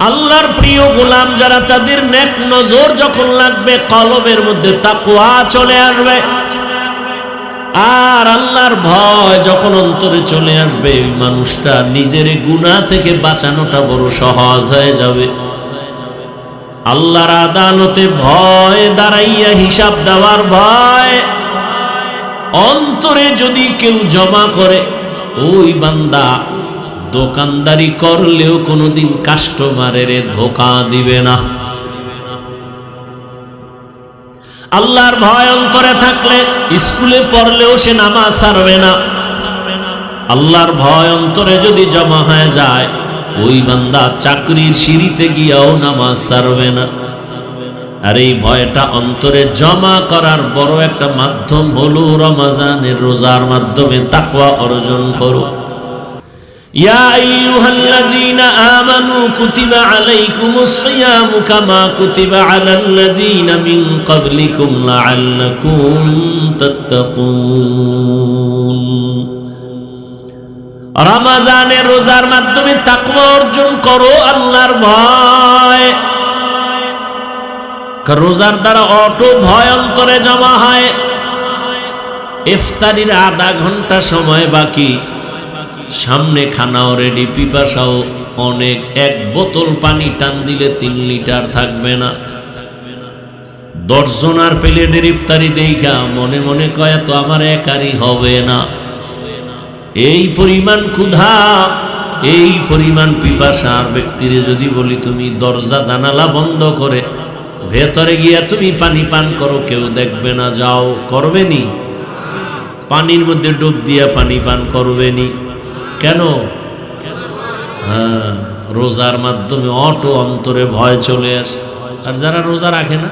আল্লাহর প্রিয় গোলাম যারা তাদের নেক নজর যখন লাগবে, কলবের মধ্যে তাকুয়া চলে আসবে। আর আল্লাহর ভয় যখন অন্তরে চলে আসবে মানুষটা নিজের গুনাহ থেকে বাঁচানোটা বড় সহজ হয়ে যাবে। আল্লাহর আদালতে ভয় দাঁড়াইয়া হিসাব দেওয়ার ভয়। অন্তরে যদি কেউ জমা করে, ওই বান্দা দোকানদারি করলেও কোনোদিন কাস্টমারের ধোকা দিবে না। আল্লাহর ভয় অন্তরে থাকলে স্কুলে পড়লেও সে নামাজ ছাড়বে না। আল্লাহর ভয় অন্তরে যদি জমা হয়ে যায়, ওই বান্দা চাকরির সিঁড়িতে গিয়াও নামাজ ছাড়বে না। আর এই ভয়টা অন্তরে জমা করার বড় একটা মাধ্যম হলো রমাজানের রোজার মাধ্যমে তাকওয়া অর্জন করো। يا أيها الذين آمنوا كتب عليكم الصيام كما كتب على الذين من قبلكم لعلكم تتقون রমাজানের রোজার মাধ্যমে তাকওয়া অর্জন করো আল্লাহর ভয় কারণ রোজার দ্বারা অটো ভয় অন্তরে জমা হয় ইফতারির আধা ঘন্টা সময় বাকি সামনে খানাও রেডি পিপাসাও অনেক। এক বোতল পানি টান দিলে তিন লিটার থাকবে না। দশজনার প্লেটের ইফতারি দেখা মনে মনে কয় তো আমার একারই হবে না। এই পরিমাণ ক্ষুধা, এই পরিমাণ পিপাসা আর ব্যক্তিরে যদি বলি, তুমি দরজা জানালা বন্ধ করে ভেতরে গিয়া তুমি পানি পান করো, কেউ দেখবে না, যাও, করবে নি? পানির মধ্যে ডুব দিয়া পানি পান করবে নি। কেন? হ্যাঁ রোজার মাধ্যমে অটো অন্তরে ভয় চলে আসে। আর যারা রোজা রাখে না?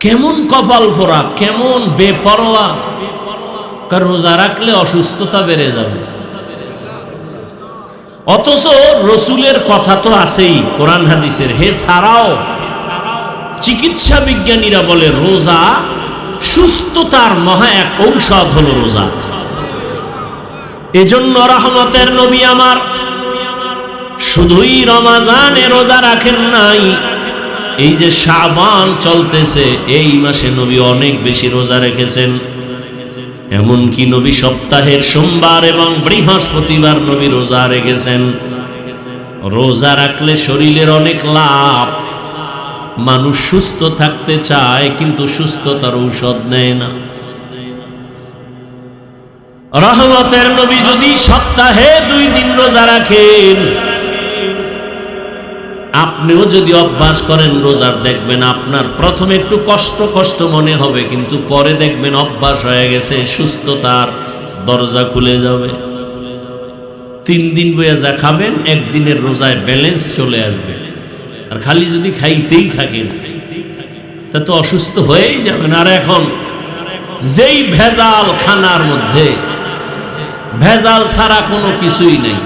কেমন কপাল ফোরা কেমন বেপরোয়া। কারণ রোজা রাখলে অসুস্থতা বেড়ে যাবে। অথচ রসুলের কথা তো আছেই, কোরআন হাদিসের। হে সারাও, চিকিৎসা বিজ্ঞানীরা বলে, রোজা সুস্থতার মহা এক ঔষধ হলো রোজা। এজন্য রহমতের নবী আমার শুধুই রমাজানে রোজা রাখেন নাই, এই যে সাবান চলতেছে, এই মাসে নবী অনেক বেশি রোজা রেখেছেন। এমনকি নবী সপ্তাহের সোমবার এবং বৃহস্পতিবার নবী রোজা রেখেছেন। রোজা রাখলে শরীরের অনেক লাভ মানুষ সুস্থ থাকতে চায়, কিন্তু সুস্থতার ঔষধ নেয় না। রহমতের নবী যদি সপ্তাহে দুই দিন রোজা রাখেন, আপনিও যদি অভ্যাস করেন রোজার, দেখবেন আপনার প্রথমে একটু কষ্ট কষ্ট মনে হবে, কিন্তু পরে দেখবেন অভ্যাস হয়ে গেছে, সুস্থতার দরজা খুলে যাবে। তিন দিন বইয়া যা খাবেন, একদিনের রোজায় ব্যালেন্স চলে আসবে। আর খালি যদি খাইতেই থাকেন, তা তো অসুস্থ হয়েই যাবেন। আর এখন যেই ভেজাল খানার মধ্যে, ভেজাল ছাড়া কোনো কিছুই নেই।